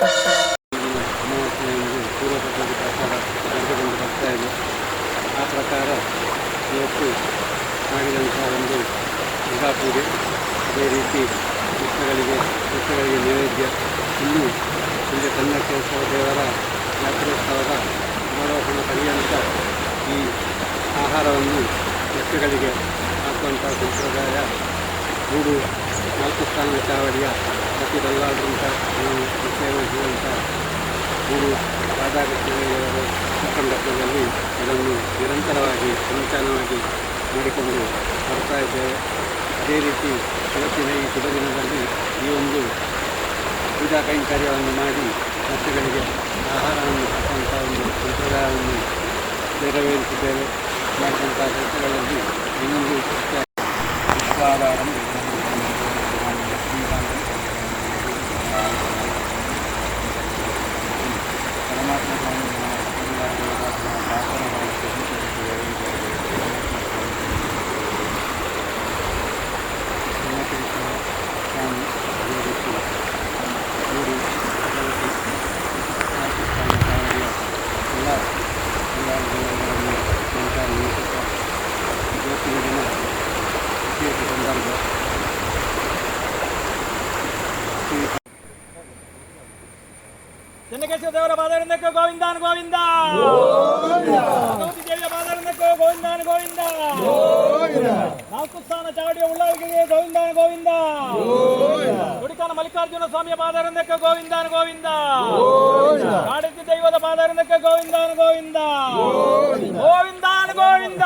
ಅಮಾವಾಸ್ಯೆಯಂದು ಪೂರ್ವಭದ್ರತೆ ಪ್ರಚಾರ ನಡೆದುಕೊಂಡು ಬರ್ತಾ ಇದೆ ಆ ಪ್ರಕಾರ ಇವತ್ತು ಮಾಡಿದಂತಹ ಒಂದು ದುರ್ಗಾ ಅದೇ ರೀತಿ ಕೃಷ್ಣಗಳಿಗೆ ಕೃಷ್ಣಗಳಿಗೆ ನೈವೇದ್ಯ ಇನ್ನೂ ಸಂಜೆ ದೇವರ ಜಾತ್ರೋತ್ಸವದ ಸಮಾರೋಹಣ ಪರ್ಯಂತ ಈ ಆಹಾರವನ್ನು ಭಕ್ತಗಳಿಗೆ ಹಾಕುವಂಥ ಸಂಪ್ರದಾಯ ಮೂರು ನಾಲ್ಕು ಸ್ಥಾನದ ಚಾವಡಿಯ ಪ್ರತಿ ದಲ್ಲಾಳರಿಂದ ಮಾಡುವಂಥ ಮೂರು ರಾಧಾಕೃಷ್ಣದೇವರು ಸಂದರ್ಭದಲ್ಲಿ ಇದನ್ನು ನಿರಂತರವಾಗಿ ಸಂಚಾಲನವಾಗಿ ಮಾಡಿಕೊಂಡು ಬರ್ತಾ ಇದ್ದೇವೆ ಅದೇ ರೀತಿ ಇವತ್ತಿನ ಈ ಶುಭ ದಿನದಲ್ಲಿ ಈ ಒಂದು ಪೂಜಾ ಕೈಂಕರ್ಯವನ್ನು ಮಾಡಿ ಸಸ್ಯಗಳಿಗೆ ಆಹಾರವನ್ನು ಹಾಕುವಂಥ ಒಂದು ಸಂಪ್ರದಾಯವನ್ನು ನೆರವೇರಿಸಿದ್ದೇವೆ ಮಾಡಿದಂಥ ಕೆಲಸಗಳಲ್ಲಿ ಇನ್ನೊಂದು ಚೆನ್ನಕೇಶ್ವರ ದೇವರ ಪಾದರಿಂದಕ್ಕೆ ಗೋವಿಂದಾನ್ ಗೋವಿಂದ ಭಗವತಿ ದೇವಿಯ ಪಾದರಿಂದಕ್ಕೆ ಗೋವಿಂದಾನ್ ಗೋವಿಂದ ನಾಲ್ಕು ಸ್ಥಾನ ಚಾವಡಿಯ ಉಳ್ಳಾಗಿಗೆ ಗೋವಿಂದಾನ್ ಗೋವಿಂದ ಗುಡಿಕಾನ ಮಲ್ಲಿಕಾರ್ಜುನ ಸ್ವಾಮಿಯ ಪಾದರಿಂದಕ್ಕೆ ಗೋವಿಂದಾನ್ ಗೋವಿಂದ ಕಾಡತಿ ದೈವದ ಪಾದರಿಂದಕ್ಕೆ ಗೋವಿಂದಾನ್ ಗೋವಿಂದ ಗೋವಿಂದಾನ್ ಗೋವಿಂದ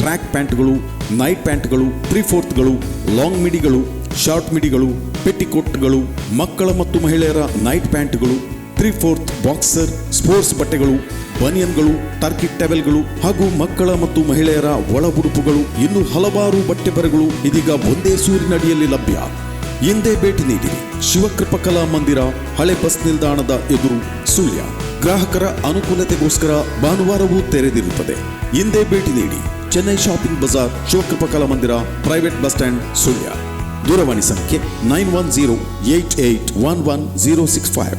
ಟ್ರ್ಯಾಕ್ ಪ್ಯಾಂಟ್ಗಳು, ನೈಟ್ ಪ್ಯಾಂಟ್ಗಳು ತ್ರೀ ಫೋರ್ತ್ಗಳು ಲಾಂಗ್ ಮಿಡಿಗಳು, ಶಾರ್ಟ್ ಮಿಡಿಗಳು, ಪೆಟ್ಟಿಕೋಟ್ಗಳು, ಮಕ್ಕಳ ಮತ್ತು ಮಹಿಳೆಯರ ನೈಟ್ ಪ್ಯಾಂಟ್ಗಳು ತ್ರೀ ಫೋರ್ತ್ ಬಾಕ್ಸರ್, ಸ್ಪೋರ್ಟ್ಸ್ ಬಟ್ಟೆಗಳು, ಬನಿಯನ್ಗಳು, ಟರ್ಕಿ ಟೆವೆಲ್ಗಳು ಹಾಗೂ ಮಕ್ಕಳ ಮತ್ತು ಮಹಿಳೆಯರ ಒಳ ಉಡುಪುಗಳು ಇನ್ನು ಹಲವಾರು ಬಟ್ಟೆ ಬರೆಗಳು ಇದೀಗ ಒಂದೇ ಸೂರಿನಡಿಯಲ್ಲಿ ಲಭ್ಯ. ಎಂದೇ ಭೇಟಿ ನೀಡಿ ಶಿವಕೃಪಕಲಾ ಮಂದಿರ, ಹಳೆ ಬಸ್ ನಿಲ್ದಾಣದ ಎದುರು ಸುಳ್ಯ. ಗ್ರಾಹಕರ ಅನುಕೂಲತೆಗೋಸ್ಕರ ಭಾನುವಾರವೂ ತೆರೆದಿರುತ್ತದೆ. ಹಿಂದೆ ಭೇಟಿ ನೀಡಿ ಚೆನ್ನೈ ಶಾಪಿಂಗ್ ಬಜಾರ್ ಶಿವಕೃಪ ಮಂದಿರ ಪ್ರೈವೇಟ್ ಬಸ್ ಸ್ಟ್ಯಾಂಡ್, ಸುಳ್ಯ. ದೂರವಾಣಿ ಸಂಖ್ಯೆ nine one zero eight eight one one zero six five.